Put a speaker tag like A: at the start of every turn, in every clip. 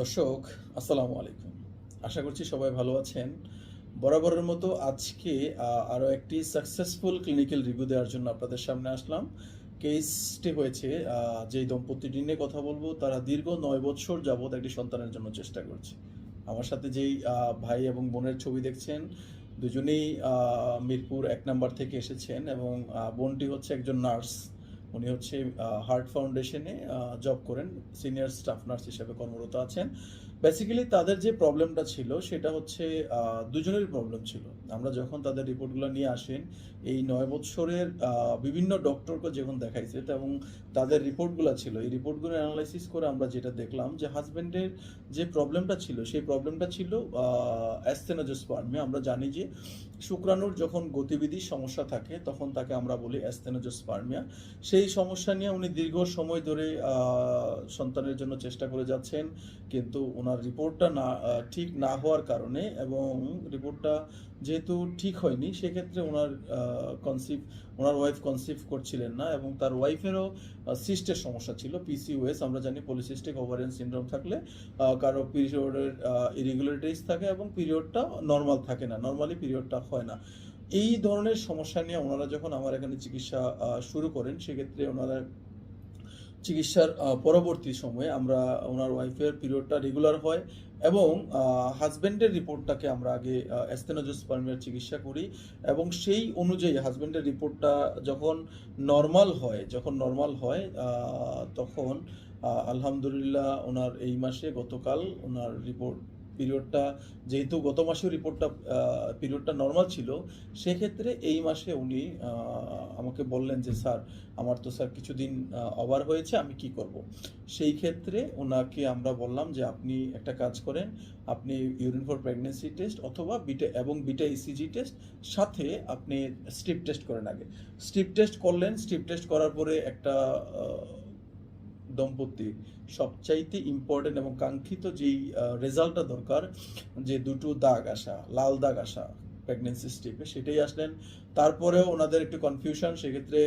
A: দর্শক, আসসালামু আলাইকুম। আশা করছি সবাই ভালো আছেন। বরাবরের মতো আজকে আরও একটি সাকসেসফুল ক্লিনিক্যাল রিভিউ দেওয়ার জন্য আপনাদের সামনে আসলাম। কেসটি হয়েছে যেই দম্পতিটি নিয়ে কথা বলব, তারা দীর্ঘ নয় বছর যাবৎ একটি সন্তানের জন্য চেষ্টা করছে। আমার সাথে যেই ভাই এবং বোনের ছবি দেখছেন, দুজনেই মিরপুর এক নাম্বার থেকে এসেছেন এবং বোনটি হচ্ছে একজন নার্স। উনি হচ্ছে হার্ট ফাউন্ডেশনে জব করেন। সিনিয়র স্টাফ নার্স হিসেবে কর্মরত আছেন। বেসিক্যালি তাদের যে প্রবলেমটা ছিল সেটা হচ্ছে আহ, দুজনেরই প্রবলেম ছিল। আমরা যখন তাদের রিপোর্টগুলো নিয়ে আসেন এই নয় বছরের বিভিন্ন ডক্টরকে যখন দেখাইছে এবং তাদের রিপোর্টগুলো ছিল এই রিপোর্টগুলো অ্যানালাইসিস করে আমরা যেটা দেখলাম যে হাজবেন্ডের যে প্রবলেমটা ছিল সেই প্রবলেমটা ছিল অ্যাস্থেনোজোস্পার্মে আমরা জানি যে শুক্রাণুর যখন গতিবিধির সমস্যা থাকে তখন তাকে আমরা বলি অ্যাস্থেনোজোস্পার্মিয়া সেই সমস্যা নিয়ে উনি দীর্ঘ সময় ধরে সন্তানের জন্য চেষ্টা করে যাচ্ছেন কিন্তু ওনার রিপোর্টটা না ঠিক না হওয়ার কারণে এবং রিপোর্টটা যেহেতু ঠিক হয়নি, সেক্ষেত্রে ওনার কনসিভ ওনার ওয়াইফ কনসিভ করছিলেন না এবং তার ওয়াইফেরও সিস্টের সমস্যা ছিল পিসিওএস আমরা জানি পলিসিস্টিক ওভারিয়ান সিনড্রোম থাকলে কারও পিরিয়ডের ইরেগুলারিটিস থাকে এবং পিরিয়ডটা নর্মাল থাকে না নর্মালি পিরিয়ডটা হয় না। এই ধরনের সমস্যা নিয়ে ওনারা যখন আমার এখানে চিকিৎসা শুরু করেন, সেক্ষেত্রে ওনারা চিকিৎসার পরবর্তী সময়ে আমরা ওনার ওয়াইফের পিরিয়ডটা রেগুলার হয় এবং হাজব্যান্ডের রিপোর্টটাকে আমরা আগে অ্যাস্থেনোজোস্পার্মিয়ার চিকিৎসা করি এবং সেই অনুযায়ী হাজব্যান্ডের রিপোর্টটা যখন নর্মাল হয়, যখন নর্মাল হয় তখন আলহামদুলিল্লাহ ওনার এই মাসে গতকাল ওনার রিপোর্ট পিরিয়ডটা, যেহেতু গত মাসেও রিপোর্টটা পিরিয়ডটা নর্মাল ছিল, সেক্ষেত্রে এই মাসে উনি আমাকে বললেন যে, স্যার, আমার তো স্যার কিছুদিন ওভার হয়েছে, আমি কি করব? সেই ক্ষেত্রে ওনাকে আমরা বললাম যে, আপনি একটা কাজ করেন, আপনি ইউরিন ফর প্রেগনেন্সি টেস্ট অথবা বিটা এবং বিটা ইসিজি টেস্ট সাথে আপনি স্ট্রিপ টেস্ট করেন আগে। স্ট্রিপ টেস্ট করলেন স্ট্রিপ টেস্ট করার পরে একটা দম্পতি, সবচাইতে ইম্পর্টেন্ট এবং কাঙ্ক্ষিত যেই রেজাল্টটা দরকার, যে দুটো দাগ আসা, লাল দাগ আসা প্রেগনেন্সি স্টেপে সেটাই আসলেন। তারপরেও ওনাদের একটু কনফিউশন সেক্ষেত্রে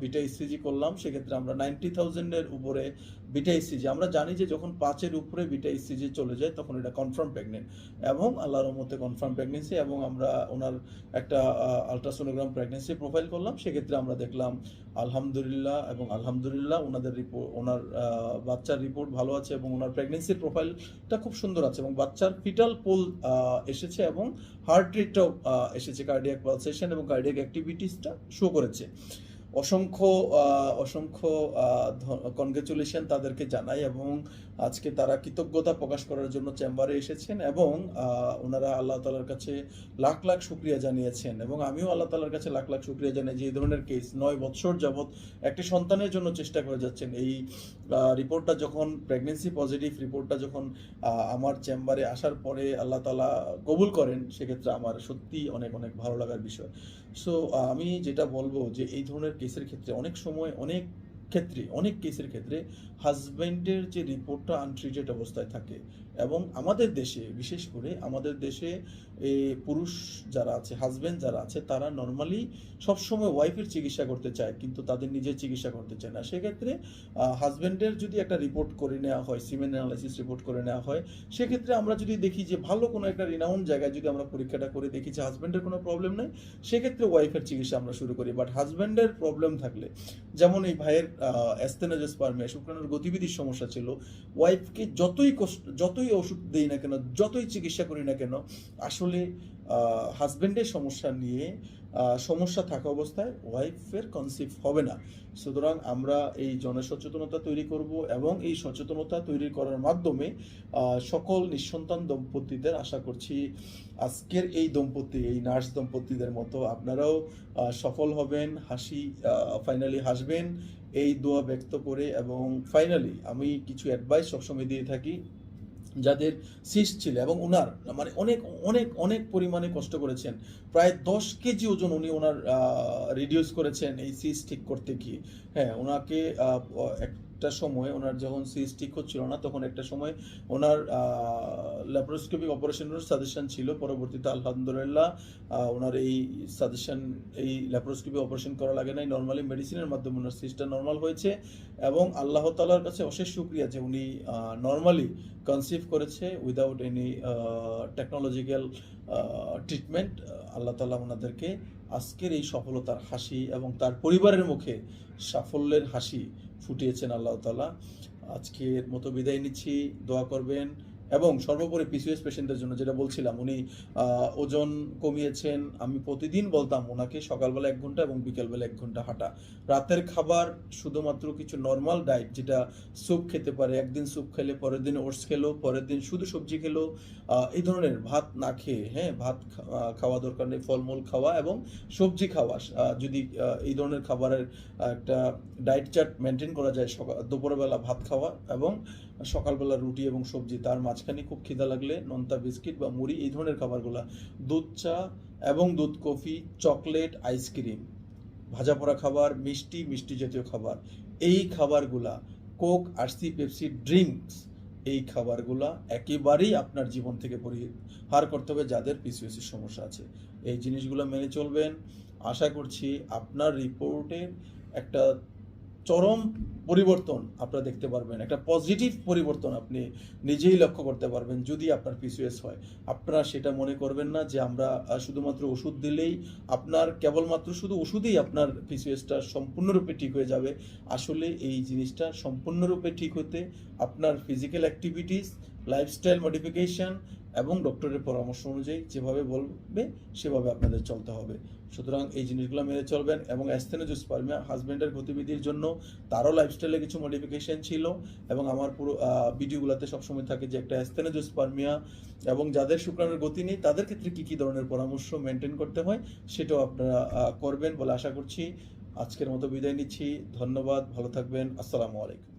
A: বিটা ইসিজি করলাম, সেক্ষেত্রে আমরা নাইনটি থাউজেন্ডের উপরে বিটা ইসিজি আমরা জানি যে যখন পাঁচের উপরে বিটা ইসিজি চলে যায়, তখন এটা কনফার্ম প্রেগনেন্ট এবং আল্লাহর মধ্যে কনফার্ম প্রেগনেন্সি এবং আমরা ওনার একটা আলট্রাসোনোগ্রাম প্রেগনেন্সি প্রোফাইল করলাম। সেক্ষেত্রে আমরা দেখলাম, আলহামদুলিল্লাহ এবং আলহামদুলিল্লাহ ওনাদের রিপোর্ট ওনার বাচ্চার রিপোর্ট ভালো আছে এবং ওনার প্রেগনেন্সির প্রোফাইলটা খুব সুন্দর আছে এবং বাচ্চার ফিটাল পোল এসেছে এবং হার্ট রেটটাও এসেছে। কার্ডিয়াক পালসেশন এবং কার্ডিয়াক অ্যাক্টিভিটিসটা শো করেছে। অসংখ্য অসংখ্য কনগ্রেচুলেশন তাদেরকে জানাই এবং আজকে তারা কৃতজ্ঞতা প্রকাশ করার জন্য চেম্বারে এসেছেন এবং ওনারা আল্লাহ তালার কাছে লাখ লাখ শুক্রিয়া জানিয়েছেন এবং আমিও আল্লাহ তালার কাছে লাখ লাখ শুক্রিয়া জানাই যে এই ধরনের কেস নয় বছর যাবৎ একটি সন্তানের জন্য চেষ্টা করে যাচ্ছেন। এই রিপোর্টটা যখন প্রেগনেন্সি পজিটিভ রিপোর্টটা যখন আমার চেম্বারে আসার পরে আল্লাহ তালা কবুল করেন, সেক্ষেত্রে আমার সত্যি অনেক অনেক ভালো লাগার বিষয়। সো আমি যেটা বলব যে এই ধরনের কেসের ক্ষেত্রে অনেক সময় অনেক ক্ষেত্রে, অনেক কেসের ক্ষেত্রে হাজব্যান্ডের যে রিপোর্টটা আনট্রিটেড অবস্থায় থাকে এবং আমাদের দেশে, বিশেষ করে আমাদের দেশে পুরুষ যারা আছে হাজব্যান্ড যারা আছে, তারা নর্মালি সবসময় ওয়াইফের চিকিৎসা করতে চায় কিন্তু তাদের নিজের চিকিৎসা করতে চায় না। সেক্ষেত্রে হাজব্যান্ডের যদি একটা রিপোর্ট করে নেওয়া হয় সিমেন্ট অ্যানালাইসিস রিপোর্ট করে নেওয়া হয়, সেক্ষেত্রে আমরা যদি দেখি যে ভালো কোনো একটা রিনাউন জায়গায় যদি আমরা পরীক্ষাটা করে দেখি যে হাজব্যান্ডের কোনো প্রবলেম নেই, সেক্ষেত্রে ওয়াইফের চিকিৎসা আমরা শুরু করি। বাট হাজব্যান্ডের প্রবলেম থাকলে, যেমন এই ভাইয়ের অ্যাস্থেনোজোস্পার্মিয়া শুক্রাণুর গতিবিধির সমস্যা ছিল। ওয়াইফকে যতই কষ্ট, যতই ওষুধ দেই না কেন, যতই চিকিৎসা করি না কেন, আসলে হাজবেন্ডের সমস্যা নিয়ে সমস্যা থাকা অবস্থায় ওয়াইফের কনসিভ হবে না। সুতরাং আমরা এই জনসচেতনতা তৈরি করব এবং এই সচেতনতা তৈরি করার মাধ্যমে সকল নিঃসন্তান দম্পতিদের, আশা করছি আজকের এই দম্পতি, এই নার্স দম্পতিদের মতো আপনারাও সফল হবেন, হাসি ফাইনালি হাসবেন। এই দোয়া ব্যক্ত করে এবং ফাইনালি আমি কিছু অ্যাডভাইস সবসময় দিয়ে থাকি। যাদের শিষ ছিল এবং ওনার মানে অনেক অনেক অনেক পরিমাণে কষ্ট করেছেন। প্রায় দশ কেজি ওজন উনি ওনার রিডিউস করেছেন এই সিস ঠিক করতে গিয়ে। হ্যাঁ ওনাকে একটা সময় ওনার যখন সিস ঠিক হচ্ছিল না, তখন একটা সময় ওনার ল্যাপারোস্কোপিক অপারেশনের সাজেশন ছিল। পরবর্তীতে আলহামদুলিল্লাহ ওনার এই সাজেশন এই ল্যাপারোস্কোপি অপারেশন করা লাগে নাই। নর্মালি মেডিসিনের মাধ্যমে ওনার সিসটা নর্মাল হয়েছে এবং আল্লাহ তালার কাছে অশেষ শুক্রিয়া যে উনি নর্মালি কনসিভ করেছে without any technological treatment Allah তালা ওনাদেরকে আজকের এই সফলতার হাসি এবং তার পরিবারের মুখে সাফল্যের হাসি ফুটিয়েছেন আল্লাহ তালা আজকের মতো বিদায় নিচ্ছি দোয়া করবেন। এবং সর্বোপরি পিসিএস পেশেন্টদের জন্য যেটা বলছিলাম, উনি ওজন কমিয়েছেন, আমি প্রতিদিন বলতাম ওনাকে সকালবেলা এক ঘণ্টা এবং বিকেলবেলা এক ঘণ্টা হাঁটা। রাতের খাবার শুধুমাত্র কিছু নর্মাল ডায়েট যেটা স্যুপ খেতে পারে, একদিন স্যুপ খেলে পরের দিন ওটস খেলো, পরের দিন শুধু সবজি খেলো এই ধরনের ভাত না খেয়ে হ্যাঁ ভাত খাওয়া দরকার নেই, ফলমূল খাওয়া এবং সবজি খাওয়া যদি এই ধরনের খাবারের একটা ডায়েট চার্ট মেনটেন করা যায় সকাল, দুপুরবেলা ভাত খাওয়া এবং সকালবেলা রুটি এবং সবজি, তার মাঝখানে খুব খিদা লাগলে নোনতা বিস্কিট বা মুড়ি, এই ধরনের খাবারগুলা। দুধ চা এবং দুধ কফি, চকলেট আইসক্রিম ভাজা পোড়া খাবার, মিষ্টি মিষ্টি জাতীয় খাবার। এই খাবারগুলা, কোক, আরসি, পেপসি, ড্রিঙ্কস, এই খাবারগুলা একেবারেই আপনার জীবন থেকে পরিহার করতে হবে যাদের পিসিওসির সমস্যা আছে। এই জিনিসগুলো মেনে চলবেন। আশা করছি আপনার রিপোর্টের একটা চরম পরিবর্তন আপনারা দেখতে পারবেন। একটা পজিটিভ পরিবর্তন আপনি নিজেই লক্ষ্য করতে পারবেন যদি আপনার পিসিএস হয়। আপনারা সেটা মনে করবেন না যে আমরা শুধুমাত্র ওষুধ দিলেই আপনার কেবলমাত্র শুধু ওষুধেই আপনার পিসিএসটা সম্পূর্ণরূপে ঠিক হয়ে যাবে। আসলে এই জিনিসটা সম্পূর্ণরূপে ঠিক হতে আপনার ফিজিক্যাল অ্যাক্টিভিটিস লাইফস্টাইল মডিফিকেশন এবং ডক্টরের পরামর্শ অনুযায়ী যেভাবে বলবে, সেভাবে আপনাদের চলতে হবে। সুতরাং এই জিনিসগুলো মেনে চলবেন এবং অ্যাস্থেনোজোস্পার্মিয়া হাজব্যান্ডের গতিবিধির জন্য তারও লাইফস্টাইলে কিছু মডিফিকেশন ছিল এবং আমার পুরো ভিডিওগুলোতে সবসময় থাকে যে একটা অ্যাস্থেনোজোস্পার্মিয়া এবং যাদের শুক্রাণুর গতি নেই, তাদের ক্ষেত্রে কী কী ধরনের পরামর্শ মেনটেন করতে হয়, সেটাও আপনারা করবেন বলে আশা করছি। আজকের মতো বিদায় নিচ্ছি। ধন্যবাদ, ভালো থাকবেন। আসসালামু আলাইকুম।